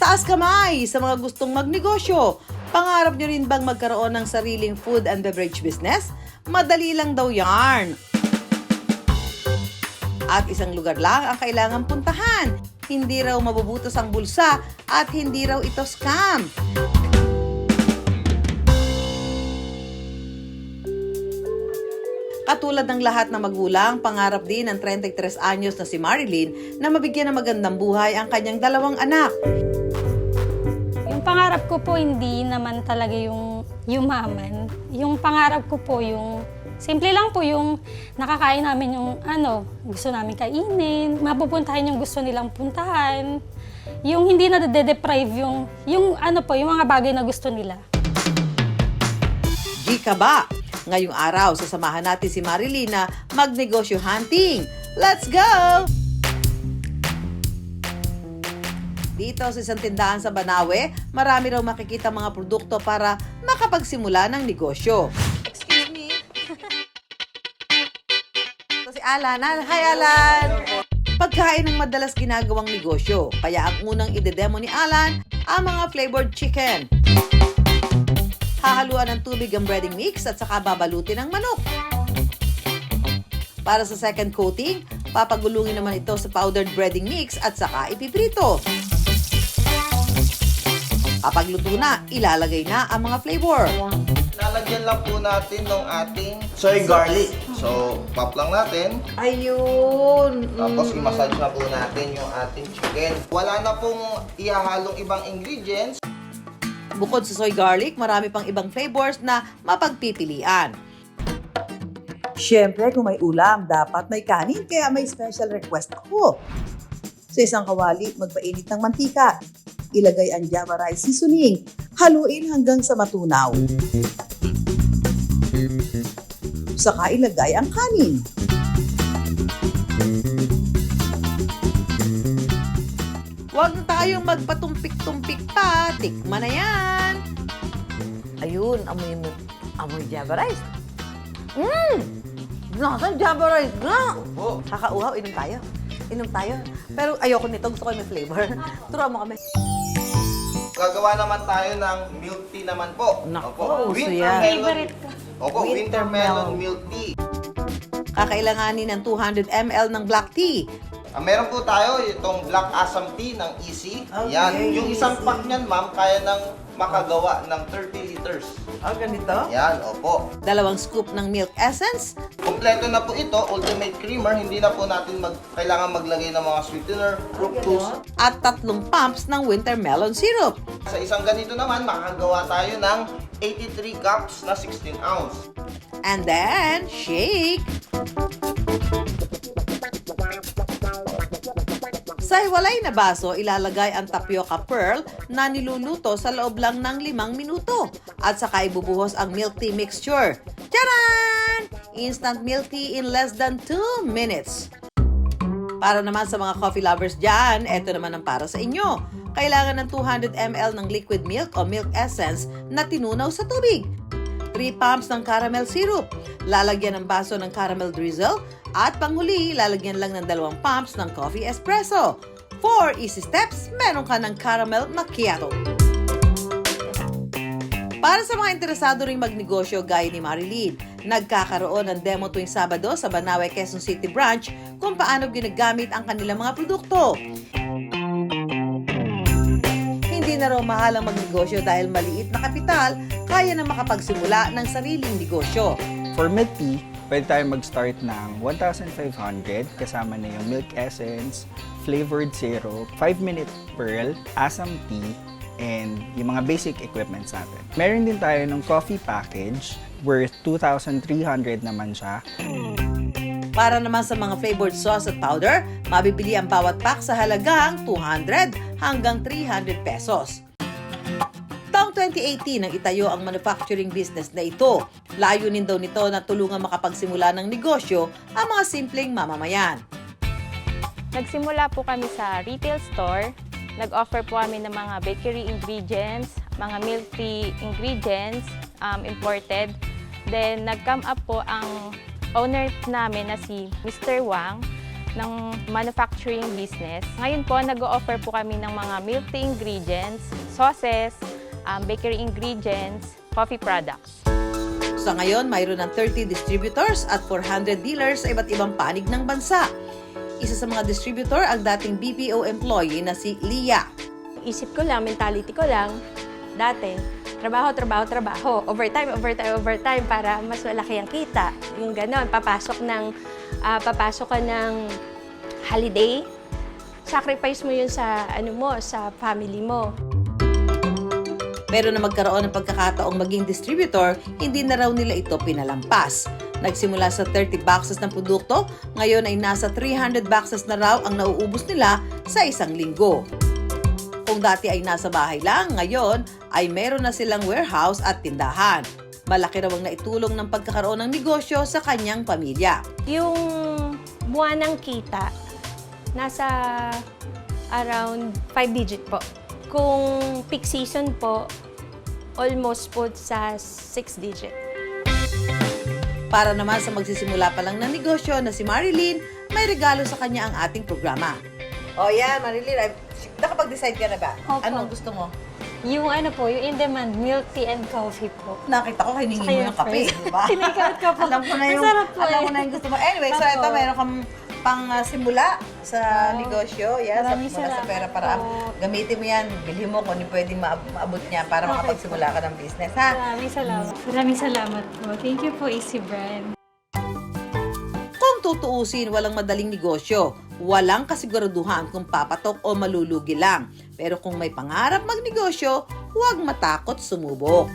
Taas kamay sa mga gustong magnegosyo. Pangarap nyo rin bang magkaroon ng sariling food and beverage business? Madali lang daw yarn. At isang lugar lang ang kailangan puntahan. Hindi raw mabubutas ang bulsa at hindi raw ito scam. Katulad ng lahat ng magulang, pangarap din ng 33 anyos na si Marilyn na mabigyan ng magandang buhay ang kanyang dalawang anak. Pangarap ko po hindi naman talaga yung yumaman. Yung pangarap ko po yung simple lang po yung nakakain namin yung ano, gusto namin kainin, mapupuntahan yung gusto nilang puntahan. Yung hindi na de-deprive yung yung ano po, yung mga bagay na gusto nila. G ka ba? Ngayong araw, sasamahan natin si Marilyn na magnegosyo hunting. Let's go! Dito sa isang tindahan sa Banawe, marami raw makikita mga produkto para makapagsimula ng negosyo. Excuse me. Ito si Alan. Ah, Hi, Alan! Pagkain ang madalas ginagawang negosyo, kaya ang unang idedemo ni Alan ang mga flavored chicken. Hahaluan ng tubig ang breading mix at saka babalutin ng manok. Para sa second coating, papagulungin naman ito sa powdered breading mix at saka ipiprito. Kapag luto na, ilalagay na ang mga flavor. Lalagyan lang po natin ng ating soy garlic. So, pop lang natin. Ayun! Tapos, i-massage na po natin yung ating chicken. Wala na pong ihahalong ibang ingredients. Bukod sa soy garlic, marami pang ibang flavors na mapagpipilian. Siyempre, kung may ulam, dapat may kanin, kaya may special request ako. Sa isang kawali, magpainit ng mantika. Ilagay ang java rice seasoning. Haluin hanggang sa matunaw. Saka ilagay ang kanin. Huwag na tayong magpatumpik-tumpik pa. Tikman na yan. Ayun, amoy mo. Amoy java rice. Mmm! Nasaan java rice? Opo. Kakauhaw, inom tayo. Inom tayo. Pero ayoko nito, gusto ko may flavor. Turuan mo kami. Gagawa naman tayo ng milk tea naman po. Nako, uso Winter yan. melon. Favorite ko. Opo, Winter winter melon. melon milk tea. Kakailanganin ng 200 ml ng black tea. Ah, meron po tayo itong black assam tea ng Easy. Okay, Yan. Yung isang Easy. pack niyan, ma'am, kaya nang makagawa ng 30 liters. Ah, ganito? Yan, opo. Dalawang scoop ng milk essence. Kompleto na po ito, ultimate creamer. Hindi na po natin mag, kailangan maglagay ng mga sweetener, fructose. At tatlong pumps ng winter melon syrup. Sa isang ganito naman, makakagawa tayo ng 83 cups na 16 ounce. And then, shake. Sa hiwalay na baso, ilalagay ang tapioca pearl na niluluto sa loob lang ng limang minuto. At saka ibubuhos ang milk tea mixture. Charan! Instant milk tea in less than 2 minutes. Para naman sa mga coffee lovers dyan, eto naman ang para sa inyo. Kailangan ng 200 ml ng liquid milk o milk essence na tinunaw sa tubig. 3 pumps ng caramel syrup. Lalagyan ng baso ng caramel drizzle. At panghuli, lalagyan lang ng dalawang pumps ng coffee espresso. 4 easy steps, meron ka ng caramel macchiato. Para sa mga interesado ring magnegosyo gaya ni Marilyn, nagkakaroon ng demo tuwing Sabado sa Banawe, Quezon City branch kung paano ginagamit ang kanilang mga produkto. Hindi na raw mahal ang magnegosyo dahil maliit na kapital, kaya na makapagsimula ng sariling negosyo. For milk tea, pwede tayo mag-start ng 1,500 kasama na yung milk essence, flavored syrup, 5-minute pearl, asam tea, and yung mga basic equipments natin. Meron din tayo ng coffee package worth 2,300 naman siya. Para naman sa mga flavored sauce at powder, mabibili ang bawat pack sa halagang 200 hanggang 300 pesos. Taong 2018 nang itayo ang manufacturing business na ito. Layunin daw nito na tulungan makapagsimula ng negosyo ang mga simpleng mamamayan. Nagsimula po kami sa retail store. Nag-offer po kami ng mga bakery ingredients, mga milk tea ingredients, um, imported. Then, nag-come up po ang owner namin na si Mr. Wang ng manufacturing business. Ngayon po, nag-o-offer po kami ng mga milk tea ingredients, sauces, um, bakery ingredients, coffee products. Sa ngayon, mayroon ng 30 distributors at 400 dealers sa iba't ibang panig ng bansa. Isa sa mga distributor ang dating BPO employee na si Lia. isip ko lang, mentality ko lang, dati, trabaho, trabaho, trabaho, overtime, overtime, overtime para mas malaki ang kita. Yung ganon, papasok ng, ah, papasok ka ng holiday, sacrifice mo yun sa, ano mo, sa family mo. Pero na magkaroon ng pagkakataong maging distributor, hindi na raw nila ito pinalampas. Nagsimula sa 30 boxes ng produkto, ngayon ay nasa 300 boxes na raw ang nauubos nila sa isang linggo. Kung dati ay nasa bahay lang, ngayon ay meron na silang warehouse at tindahan. Malaki raw ang naitulong ng pagkakaroon ng negosyo sa kanyang pamilya. Yung buwan ng kita, nasa around 5 digit po. Kung peak season po, almost po sa 6 digit. Para naman sa magsisimula pa lang ng negosyo na si Marilyn, may regalo sa kanya ang ating programa. O oh, yan, Marilyn, ay, nakapag-decide ka na ba? Opo. Anong gusto mo? Yung ano po, yung in-demand milk tea and coffee po. Nakita ko, hiningi mo ng kape, di ba? Tinake-out ko po. alam ko na yung, Masarap po alam eh. ko na yung gusto mo. Anyway, so Opo. ito, meron kang pang ah, simula sa negosyo. Yan, sa, Maraming mula sa salamat pera para po. gamitin mo yan. Bilhin mo kung ano pwedeng maab- maabot niya para Okay makapagsimula ka ng business, ha? Maraming salamat. Maraming salamat po. Thank you po, Easy Brand. Kung tutuusin, walang madaling negosyo. Walang kasiguraduhan kung papatok o malulugi lang. Pero kung may pangarap magnegosyo, huwag matakot sumubok.